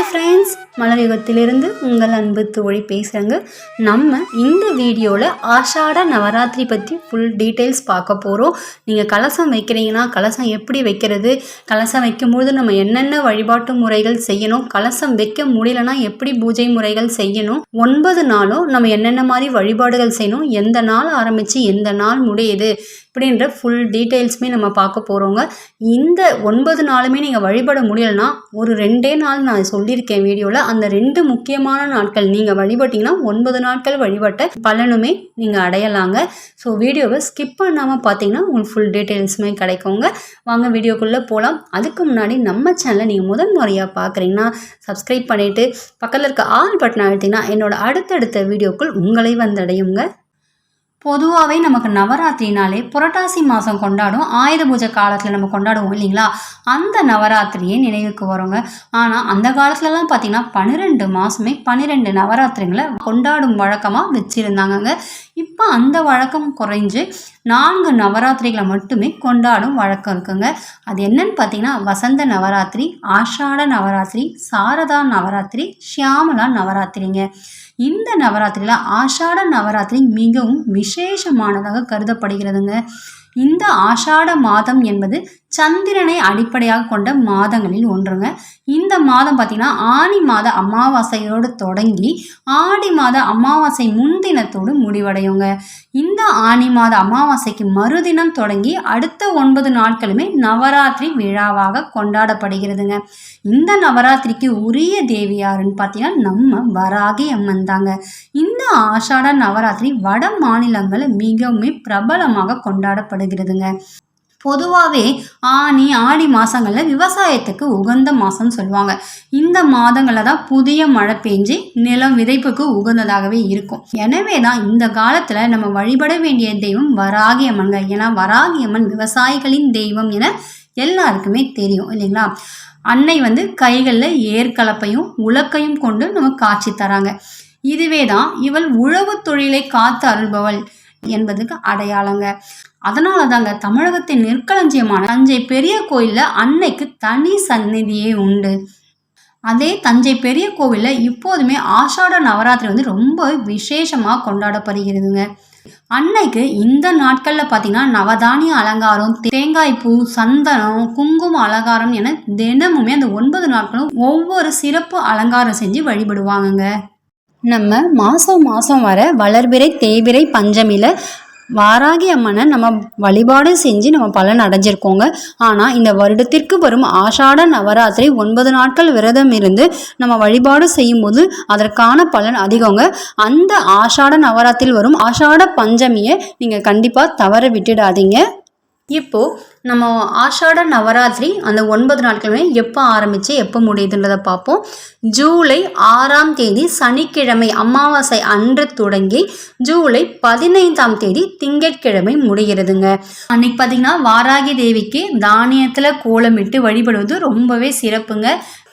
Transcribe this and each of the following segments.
Hi friends மலர் யுகத்திலிருந்து உங்கள் அன்பு தோழி பேசுகிறேங்க நம்ம இந்த வீடியோவில் ஆஷாட நவராத்திரி பற்றி ஃபுல் டீட்டெயில்ஸ் பார்க்க போகிறோம் நீங்கள் கலசம் வைக்கிறீங்கன்னா கலசம் எப்படி வைக்கிறது? கலசம் வைக்கும்போது நம்ம என்னென்ன வழிபாட்டு முறைகள் செய்யணும்? கலசம் வைக்க முடியலன்னா எப்படி பூஜை முறைகள் செய்யணும்? ஒன்பது நாளும் நம்ம என்னென்ன மாதிரி வழிபாடுகள் செய்யணும்? எந்த நாள் ஆரம்பித்து எந்த நாள் முடியுது? இப்படின்ற ஃபுல் டீட்டெயில்ஸுமே நம்ம பார்க்க போகிறோங்க இந்த ஒன்பது நாளுமே நீங்கள் வழிபட முடியலன்னா ஒரு ரெண்டே நாள் நான் சொல்லியிருக்கேன் வீடியோவில் அந்த ரெண்டு முக்கியமான நாட்கள் நீங்கள் வழிபட்டிங்கன்னா ஒன்பது நாட்கள் வழிபட்ட பலனுமே நீங்கள் அடையலாங்க. ஸோ வீடியோவை ஸ்கிப் பண்ணாமல் பார்த்தீங்கன்னா உங்களுக்கு ஃபுல் டீட்டெயில்ஸுமே கிடைக்குங்க. வாங்க வீடியோக்குள்ளே போகலாம் அதுக்கு முன்னாடி நம்ம சேனலை நீங்கள் முதல் முறையாக பார்க்குறீங்கன்னா சப்ஸ்கிரைப் பண்ணிவிட்டு பக்கத்தில் இருக்க ஆல் பட்டன் அழுத்திங்கன்னா என்னோட அடுத்தடுத்த வீடியோக்குள் உங்களை வந்தடையுங்க. பொதுவாகவே நமக்கு நவராத்திரினாலே புரட்டாசி மாதம் கொண்டாடும் ஆயுத பூஜை காலத்தில் நம்ம கொண்டாடுவோம் இல்லைங்களா? அந்த நவராத்திரியே நினைவுக்கு வரோங்க. ஆனால் அந்த காலத்துலலாம் பார்த்திங்கன்னா பன்னிரெண்டு மாதமே பன்னிரெண்டு நவராத்திரிங்களை கொண்டாடும் வழக்கமாக வச்சுருந்தாங்கங்க. இப்போ அந்த வழக்கம் குறைஞ்சு நான்கு நவராத்திரிகளை மட்டுமே கொண்டாடும் வழக்கம் இருக்குங்க. அது என்னன்னு பார்த்தீங்கன்னா வசந்த நவராத்திரி ஆஷாட நவராத்திரி சாரதா நவராத்திரி ஷியாமலா நவராத்திரிங்க. இந்த நவராத்திரியில் ஆஷாட நவராத்திரி மிகவும் விசேஷமானதாக கருதப்படுகிறதுங்க. இந்த ஆஷாட மாதம் என்பது சந்திரனை அடிப்படையாக கொண்ட மாதங்களில் ஒன்றுங்க. இந்த மாதம் பார்த்திங்கன்னா ஆணி மாத அமாவாசையோடு தொடங்கி ஆடி மாத அமாவாசை முன்தினத்தோடு முடிவடையுங்க. இந்த ஆணி மாத அமாவாசைக்கு மறுதினம் தொடங்கி அடுத்த ஒன்பது நாட்களுமே நவராத்திரி விழாவாக கொண்டாடப்படுகிறதுங்க. இந்த நவராத்திரிக்கு உரிய தேவி யாருன்னு பார்த்தீங்கன்னா நம்ம வராகி அம்மன் தாங்க. இந்த ஆஷாட நவராத்திரி வட மாநிலங்களில் மிகவும் பிரபலமாக கொண்டாடப்படுகிறதுங்க பொதுவாகவே ஆனி ஆடி மாதங்களில் விவசாயத்துக்கு உகந்த மாதம்னு சொல்லுவாங்க. இந்த மாதங்களில் தான் புதிய மழை பெஞ்சு நிலம் விதைப்புக்கு உகந்ததாகவே இருக்கும். எனவே தான் இந்த காலத்தில் நம்ம வழிபட வேண்டிய தெய்வம் வராகி அம்மன்ங்க ஏன்னா வராகி அம்மன் விவசாயிகளின் தெய்வம் என எல்லாருக்குமே தெரியும் இல்லைங்களா? அன்னை வந்து கைகளில் ஏற்கலப்பையும் உலக்கையும் கொண்டு நம்ம காட்சி தராங்க. இதுவே தான் இவள் உழவு தொழிலை காத்து அருள்பவள் என்பதுக்கு அடையாளங்க. அதனால தாங்க தமிழகத்தின் நெற்களஞ்சியமான தஞ்சை பெரிய கோயிலில் அன்னைக்கு தனி சந்நிதியே உண்டு. அதே தஞ்சை பெரிய கோவிலில் இப்போதுமே ஆஷாட நவராத்திரி வந்து ரொம்ப விசேஷமாக கொண்டாடப்படுகிறதுங்க. அன்னைக்கு இந்த நாட்களில் பார்த்தீங்கன்னா நவதானிய அலங்காரம் தேங்காய் பூ சந்தனம் குங்கும அலங்காரம் என தினமுமே அந்த ஒன்பது நாட்களும் ஒவ்வொரு சிறப்பு அலங்காரம் செஞ்சு வழிபடுவாங்கங்க. நம்ம மாதம் மாதம் வர வளர்பிறை தேய்பிறை பஞ்சமியில் வாராகி அம்மனை நம்ம வழிபாடு செஞ்சு நம்ம பலன் அடைஞ்சிருக்கோங்க. ஆனால் இந்த வருடத்திற்கு வரும் ஆஷாட நவராத்திரி ஒன்பது நாட்கள் விரதம் இருந்து நம்ம வழிபாடு செய்யும்போது அதற்கான பலன் அதிகங்க. அந்த ஆஷாட நவராத்திரியில் வரும் ஆஷாட பஞ்சமியை நீங்கள் கண்டிப்பாக தவற விட்டுடாதீங்க. இப்போது நம்ம ஆஷாட நவராத்திரி அந்த ஒன்பது நாட்களுமே எப்போ ஆரம்பித்து எப்போ முடியுதுன்றதை பார்ப்போம். ஜூலை ஆறாம் தேதி சனிக்கிழமை அமாவாசை அன்று தொடங்கி ஜூலை பதினைந்தாம் தேதி திங்கட்கிழமை முடிகிறதுங்க. அன்னைக்கு பார்த்தீங்கன்னா வாராகி தேவிக்கு தானியத்தில் கோலமிட்டு வழிபடுவது ரொம்பவே சிறப்புங்க.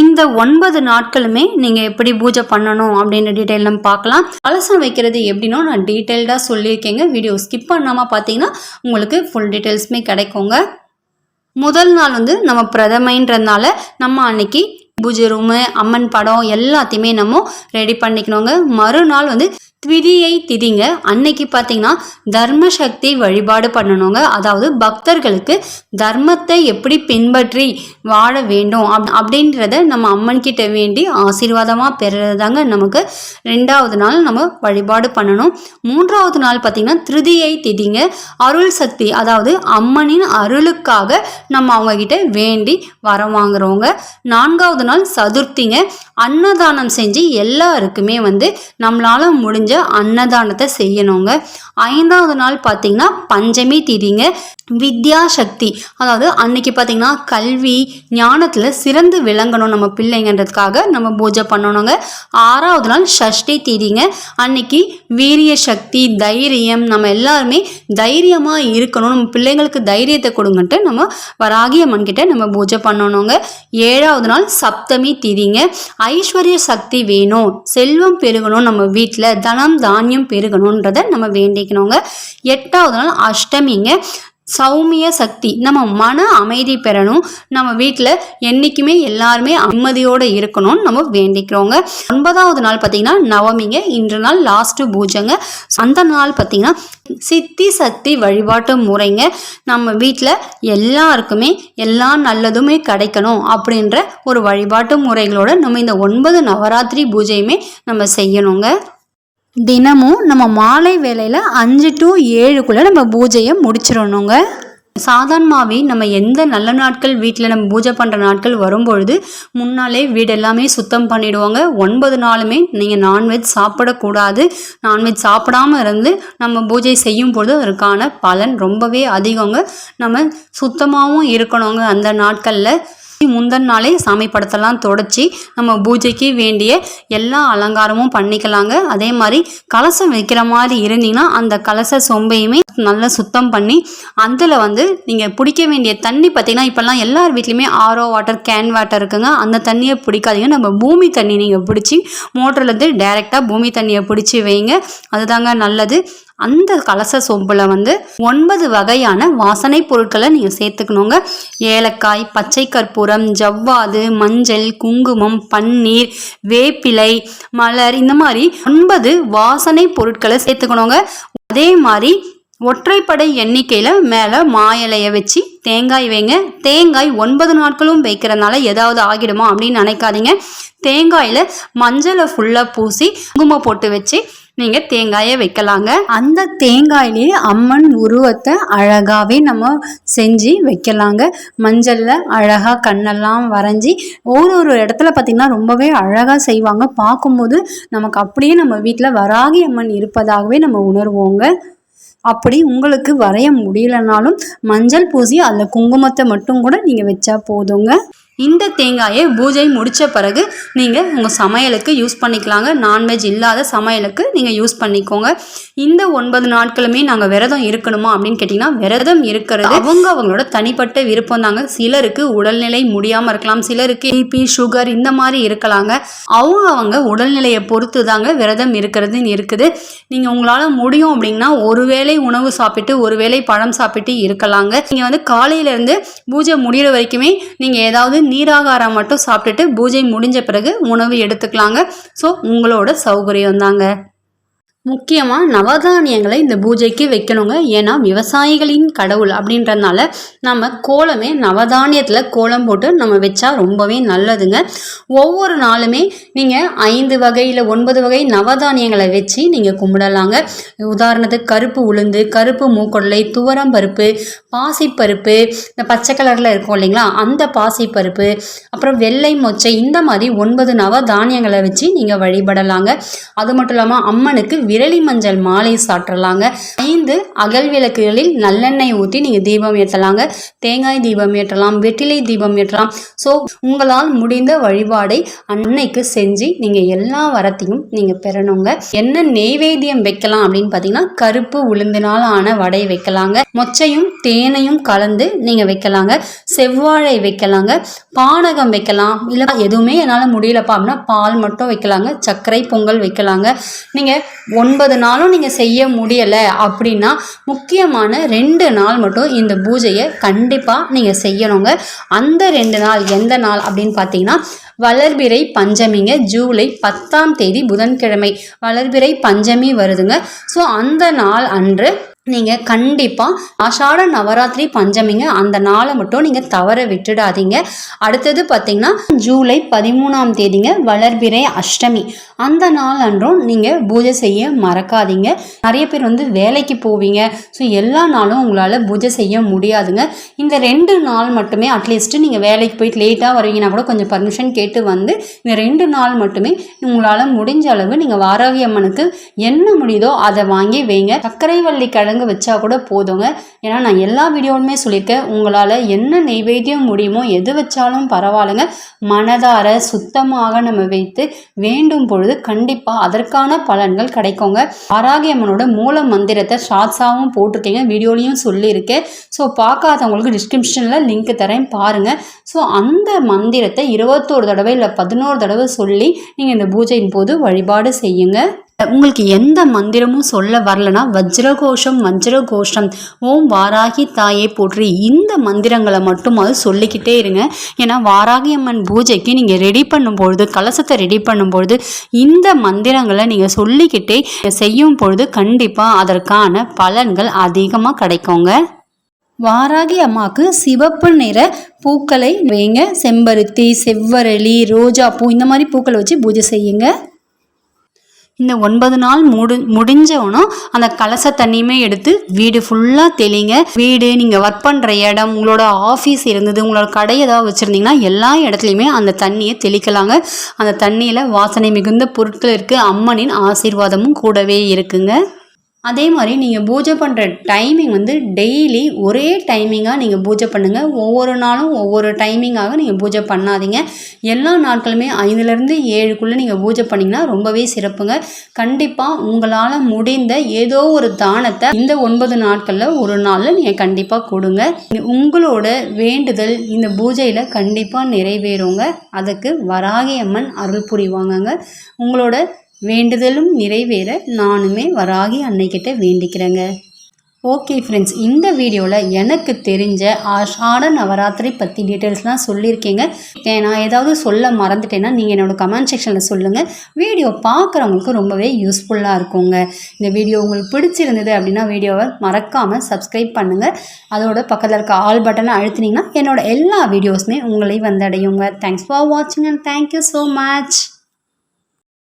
இந்த ஒன்பது நாட்களுமே நீங்கள் எப்படி பூஜை பண்ணணும் அப்படின்ற டீட்டெயில் நம்ம பார்க்கலாம். கலசம் வைக்கிறது எப்படின்னா நான் டீட்டெயில்டாக சொல்லியிருக்கேங்க. வீடியோ ஸ்கிப் பண்ணாமல் பார்த்தீங்கன்னா உங்களுக்கு ஃபுல் டீட்டெயில்ஸுமே கிடைக்குங்க. முதல் நாள் வந்து நம்ம பிரதமைன்றதுனால நம்ம அன்னைக்கு பூஜை ரூமு அம்மன் படம் எல்லாத்தையுமே நம்ம ரெடி பண்ணிக்கணுங்க. மறுநாள் வந்து திதியை திதிங்க. அன்னைக்கு பார்த்தீங்கன்னா தர்ம சக்தி வழிபாடு பண்ணணுங்க. அதாவது பக்தர்களுக்கு தர்மத்தை எப்படி பின்பற்றி வாழ வேண்டும் அப் அப்படின்றத நம்ம அம்மன் கிட்ட வேண்டி ஆசீர்வாதமாக பெறுறதாங்க நமக்கு ரெண்டாவது நாள் நம்ம வழிபாடு பண்ணணும். மூன்றாவது நாள் பார்த்திங்கன்னா திருதியை திதிங்க. அருள் சக்தி அதாவது அம்மனின் அருளுக்காக நம்ம அவங்கக்கிட்ட வேண்டி வர வாங்குறவங்க நான்காவது நாள் சதுர்த்திங்க. அன்னதானம் செஞ்சு எல்லாருக்குமே வந்து நம்மளால் முடிஞ்ச அன்னதானத்தை செய்யணுங்க. ஐந்தாவது நாள் பார்த்தீங்கன்னா பஞ்சமி திதிங்க. வித்யா சக்தி அதாவது அன்னைக்கு பார்த்தீங்கன்னா கல்வி ஞானத்தில் சிறந்து விளங்கணும் நம்ம பிள்ளைங்கன்றதுக்காக நம்ம பூஜை பண்ணணுங்க. ஆறாவது நாள் ஷஷ்டி தீதிங்க. அன்னைக்கு வீரிய சக்தி தைரியம் நம்ம எல்லாருமே தைரியமாக இருக்கணும். நம்ம பிள்ளைங்களுக்கு தைரியத்தை கொடுங்கன்ட்டு நம்ம வராகிய மண்கிட்ட நம்ம பூஜை பண்ணணுங்க. ஏழாவது நாள் சப்தமி தீதிங்க. ஐஸ்வர்ய சக்தி வேணும். செல்வம் பெருகணும் நம்ம வீட்டில் தனம் தானியம் பெருகணுன்றதை நம்ம வேண்டிக்கணுங்க. எட்டாவது நாள் அஷ்டமிங்க. சௌமிய சக்தி. நம்ம மன அமைதி பெறணும். நம்ம வீட்டில் என்றைக்குமே எல்லாருமே நிம்மதியோடு இருக்கணும்னு நம்ம வேண்டிக்கிறோங்க. ஒன்பதாவது நாள் பார்த்திங்கன்னா நவமிங்க. இன்று நாள் லாஸ்ட்டு பூஜைங்க. அந்த நாள் பார்த்திங்கன்னா சித்தி சக்தி வழிபாட்டு முறைங்க. நம்ம வீட்டில் எல்லாருக்குமே எல்லா நல்லதுமே கிடைக்கணும் அப்படின்ற ஒரு வழிபாட்டு முறைகளோட நம்ம இந்த ஒன்பது நவராத்திரி பூஜையுமே நம்ம செய்யணுங்க. தினமும் நம்ம மாலை வேளையில் அஞ்சு டு ஏழுக்குள்ளே நம்ம பூஜையை முடிச்சிடணுங்க. சாதாரணமாகவே நம்ம எந்த நல்ல நாட்கள் வீட்டில் நம்ம பூஜை பண்ணுற நாட்கள் வரும்பொழுது முன்னாலே வீடு எல்லாமே சுத்தம் பண்ணிடுவாங்க. ஒன்பது நாளுமே நீங்கள் நான்வெஜ் சாப்பிடக்கூடாது. நான்வெஜ் சாப்பிடாம இருந்து நம்ம பூஜை செய்யும் பொழுது அதற்கான பலன் ரொம்பவே அதிகங்க. நம்ம சுத்தமாகவும் இருக்கணுங்க அந்த நாட்களில். முந்தன் நாளே சாமி படத்தெல்லாம் தொடச்சி நம்ம பூஜைக்கு வேண்டிய எல்லா அலங்காரமும் பண்ணிக்கலாங்க. அதே மாதிரி கலசம் வைக்கிற மாதிரி இருந்தீங்கன்னா அந்த கலச சொம்பையுமே நல்லா சுத்தம் பண்ணி அதில் வந்து நீங்கள் பிடிக்க வேண்டிய தண்ணி பார்த்தீங்கன்னா இப்போல்லாம் எல்லார் வீட்லேயுமே ஆரோ வாட்டர் கேன் வாட்டர் இருக்குங்க. அந்த தண்ணியை பிடிக்காதீங்க. நம்ம பூமி தண்ணி நீங்கள் பிடிச்சி மோட்டர்லேருந்து டைரெக்டாக பூமி தண்ணியை பிடிச்சி வைங்க. அதுதாங்க நல்லது. அந்த கலச சொம்பில் வந்து ஒன்பது வகையான வாசனை பொருட்களை நீங்கள் சேர்த்துக்கணுங்க. ஏலக்காய் பச்சை கற்பூரம் ஜவ்வாது மஞ்சள் குங்குமம் பன்னீர் வேப்பிலை மலர் இந்த மாதிரி ஒன்பது வாசனை பொருட்களை சேர்த்துக்கணுங்க. அதே மாதிரி ஒற்றைப்படை எண்ணிக்கையில் மேலே மாயலையை வச்சு தேங்காய் வைங்க. தேங்காய் ஒன்பது நாட்களும் வைக்கிறதுனால ஏதாவது ஆகிடுமா அப்படின்னு நினைக்காதீங்க. தேங்காயில் மஞ்சளை ஃபுல்லாக பூசி குங்குமம் போட்டு வச்சு நீங்கள் தேங்காயை வைக்கலாங்க. அந்த தேங்காயிலேயே அம்மன் உருவத்தை அழகாகவே நம்ம செஞ்சு வைக்கலாங்க. மஞ்சளில் அழகாக கண்ணெல்லாம் வரைஞ்சி ஒரு ஒரு இடத்துல பார்த்திங்கன்னா ரொம்பவே அழகாக செய்வாங்க. பார்க்கும்போது நமக்கு அப்படியே நம்ம வீட்டில் வராகி அம்மன் இருப்பதாகவே நம்ம உணர்வோங்க. அப்படி உங்களுக்கு வரைய முடியலனாலும் மஞ்சள் பூசி அதில் குங்குமத்தை மட்டும் கூட நீங்கள் வச்சா போதுங்க. இந்த தேங்காயை பூஜை முடித்த பிறகு நீங்கள் உங்கள் சமையலுக்கு யூஸ் பண்ணிக்கலாங்க. நான்வெஜ் இல்லாத சமையலுக்கு நீங்கள் யூஸ் பண்ணிக்கோங்க. இந்த ஒன்பது நாட்களுமே நாங்கள் விரதம் இருக்கணுமா அப்படின்னு கேட்டிங்கன்னா விரதம் இருக்கிறது அவங்க அவங்களோட தனிப்பட்ட விருப்பம் தாங்க. சிலருக்கு உடல்நிலை முடியாமல் இருக்கலாம் சிலருக்கு பிபி சுகர் இந்த மாதிரி இருக்கலாங்க. அவங்க அவங்க உடல்நிலையை பொறுத்து தாங்க விரதம் இருக்கிறதுன்னு இருக்குது. நீங்கள் உங்களால் முடியும் அப்படின்னா ஒருவேளை உணவு சாப்பிட்டு ஒருவேளை பழம் சாப்பிட்டு இருக்கலாங்க. நீங்கள் வந்து காலையிலேருந்து பூஜை முடிகிற வரைக்குமே நீங்கள் ஏதாவது நீராகாரம் மட்டும் சாப்பிட்டுட்டு பூஜை முடிஞ்ச பிறகு உணவு எடுத்துக்கலாங்க. ஸோ உங்களோட சௌகரியம் தாங்க. முக்கியமாக நவதானியங்களை இந்த பூஜைக்கு வைக்கணுங்க. ஏன்னா விவசாயிகளின் கடவுள் அப்படின்றதுனால நம்ம கோலமே நவதானியத்தில் கோலம் போட்டு நம்ம வச்சா ரொம்பவே நல்லதுங்க. ஒவ்வொரு நாளுமே நீங்கள் ஐந்து வகையில் ஒன்பது வகை நவதானியங்களை வச்சு நீங்கள் கும்பிடலாங்க. உதாரணத்துக்கு கருப்பு உளுந்து கருப்பு மூக்கொடலை துவரம் பருப்பு பாசிப்பருப்பு இந்த பச்சை கலரில் இருக்கும் இல்லைங்களா அந்த பாசிப்பருப்பு அப்புறம் வெள்ளை மொச்சை இந்த மாதிரி ஒன்பது நவதானியங்களை வச்சு நீங்கள் வழிபடலாங்க. அது மட்டும் இல்லாமல் அம்மனுக்கு விரலி மஞ்சள் மாலை சாற்றலாங்க. ஐந்து அகல் விளக்குகளில் நல்லெண்ணெய் ஊற்றி நீங்கள் தீபம் ஏற்றலாங்க. தேங்காய் தீபம் ஏற்றலாம் வெற்றிலை தீபம் ஏற்றலாம். ஸோ உங்களால் முடிந்த வழிபாடை அன்னைக்கு செஞ்சு நீங்கள் எல்லா வரத்தையும் நீங்கள் பெறணுங்க. என்ன நெய்வேத்தியம் வைக்கலாம் அப்படின்னு பார்த்தீங்கன்னா கருப்பு உளுந்தினால் ஆன வடை வைக்கலாங்க. மொச்சையும் தேனையும் கலந்து நீங்கள் வைக்கலாங்க. செவ்வாழை வைக்கலாங்க. பானகம் வைக்கலாம். இல்லை எதுவுமே என்னால் முடியலப்பா அப்படின்னா பால் மட்டும் வைக்கலாங்க. சர்க்கரை பொங்கல் வைக்கலாங்க. நீங்கள் ஒன்பது நாளும் நீங்கள் செய்ய முடியலை அப்படின்னா முக்கியமான ரெண்டு நாள் மட்டும் இந்த பூஜையை கண்டிப்பாக நீங்கள் செய்யணுங்க. அந்த ரெண்டு நாள் எந்த நாள் அப்படின்னு பார்த்தீங்கன்னா வளர்பிறை பஞ்சமிங்க ஜூலை பத்தாம் தேதி புதன்கிழமை வளர்பிறை பஞ்சமி வருதுங்க. ஸோ அந்த நாள் அன்று நீங்கள் கண்டிப்பாக ஆஷாட நவராத்திரி பஞ்சமிங்க. அந்த நாளை மட்டும் நீங்கள் தவற விட்டுடாதீங்க. அடுத்தது பார்த்திங்கன்னா ஜூலை பதிமூணாம் தேதிங்க வளர்பிறை அஷ்டமி. அந்த நாள் அன்றும் நீங்கள் பூஜை செய்ய மறக்காதீங்க. நிறைய பேர் வந்து வேலைக்கு போவீங்க. ஸோ எல்லா நாளும் உங்களால் பூஜை செய்ய முடியாதுங்க. இந்த ரெண்டு நாள் மட்டுமே அட்லீஸ்ட்டு நீங்கள் வேலைக்கு போயிட்டு லேட்டாக வருவீங்கன்னா கூட கொஞ்சம் பர்மிஷன் கேட்டு வந்து இந்த ரெண்டு நாள் மட்டுமே உங்களால் முடிஞ்ச அளவு நீங்கள் வாராகி அம்மனுக்கு என்ன முடியுதோ அதை வாங்கி வைங்க. சர்க்கரைவள்ளி கிழங்கு கிழங்கு வச்சா கூட போதுங்க. ஏன்னா நான் எல்லா வீடியோவுமே சொல்லியிருக்கேன். உங்களால் என்ன நெய்வேத்தியம் முடியுமோ எது வச்சாலும் பரவாயில்லைங்க. மனதார சுத்தமாக நம்ம வைத்து வேண்டும் பொழுது கண்டிப்பாக அதற்கான பலன்கள் கிடைக்குங்க. ஆராகியம்மனோட மூல மந்திரத்தை ஷார்ட்ஸாகவும் போட்டிருக்கீங்க. வீடியோலையும் சொல்லியிருக்கேன். ஸோ பார்க்காதவங்களுக்கு டிஸ்கிரிப்ஷனில் லிங்க் தரேன் பாருங்கள் ஸோ அந்த மந்திரத்தை இருபத்தோரு தடவை இல்லை பதினோரு தடவை சொல்லி நீங்கள் இந்த பூஜையின் போது வழிபாடு செய்யுங்க. உங்களுக்கு எந்த மந்திரமும் சொல்ல வரலனா வஜ்ரகோஷம் வஜ்ரகோஷம் ஓம் வாராகி தாயை போற்றி இந்த மந்திரங்களை மட்டுமாவது சொல்லிக்கிட்டே இருங்க. ஏன்னா வாராகி அம்மன் பூஜைக்கு நீங்கள் ரெடி பண்ணும்பொழுது கலசத்தை ரெடி பண்ணும்பொழுது இந்த மந்திரங்களை நீங்கள் சொல்லிக்கிட்டே செய்யும் பொழுது கண்டிப்பாக அதற்கான பலன்கள் அதிகமாக கிடைக்குங்க. வாராகி அம்மாவுக்கு சிவப்பு நிற பூக்களை வைங்க. செம்பருத்தி செவ்வரளி ரோஜா பூ இந்த மாதிரி பூக்களை வச்சு பூஜை செய்யுங்க. இந்த ஒன்பது நாள் முடி முடிஞ்சவனும் அந்த கலச தண்ணியுமே எடுத்து வீடு ஃபுல்லாக தெளிங்க. வீடு நீங்கள் ஒர்க் பண்ணுற இடம் உங்களோட ஆஃபீஸ் இருந்தது உங்களோட கடை ஏதாவது வச்சுருந்தீங்கன்னா எல்லா இடத்துலையுமே அந்த தண்ணியை தெளிக்கலாங்க. அந்த தண்ணியில் வாசனை மிகுந்த பொருட்கள் இருக்குது அம்மனின் ஆசீர்வாதமும் கூடவே இருக்குங்க. அதே மாதிரி நீங்கள் பூஜை பண்ணுற டைமிங் வந்து டெய்லி ஒரே டைமிங்காக நீங்கள் பூஜை பண்ணுங்கள் ஒவ்வொரு நாளும் ஒவ்வொரு டைமிங்காக நீங்கள் பூஜை பண்ணாதீங்க. எல்லா நாட்களுமே ஐந்துலேருந்து ஏழுக்குள்ளே நீங்கள் பூஜை பண்ணிங்கன்னா ரொம்பவே சிறப்புங்க. கண்டிப்பாக உங்களால் முடிந்த ஏதோ ஒரு தானத்தை இந்த ஒன்பது நாட்களில் ஒரு நாளில் நீங்கள் கண்டிப்பாக கொடுங்க. உங்களோட வேண்டுதல் இந்த பூஜையில் கண்டிப்பாக நிறைவேறுங்க. அதுக்கு வராகி அம்மன் அருள் புரிவாங்கங்க. உங்களோட வேண்டுதலும் நிறைவேற நானுமே வராகி அன்னைக்கிட்ட வேண்டிக்கிறேங்க. ஓகே ஃப்ரெண்ட்ஸ் இந்த வீடியோவில் எனக்கு தெரிஞ்ச ஆஷாட நவராத்திரி பற்றி டீட்டெயில்ஸ்லாம் சொல்லியிருக்கீங்க. நான் ஏதாவது சொல்ல மறந்துட்டேன்னா நீங்கள் என்னோடய கமெண்ட் செக்ஷனில் சொல்லுங்கள் வீடியோ பார்க்குறவங்களுக்கு ரொம்பவே யூஸ்ஃபுல்லாக இருக்குங்க. இந்த வீடியோ உங்களுக்கு பிடிச்சிருந்தது அப்படின்னா வீடியோவை மறக்காமல் சப்ஸ்கிரைப் பண்ணுங்கள் அதோட பக்கத்தில் இருக்க ஆல் பட்டனை அழுத்தினீங்கன்னா என்னோடய எல்லா வீடியோஸுமே உங்களை வந்தடையுங்க. தேங்க்ஸ் ஃபார் வாட்சிங் and thank you so much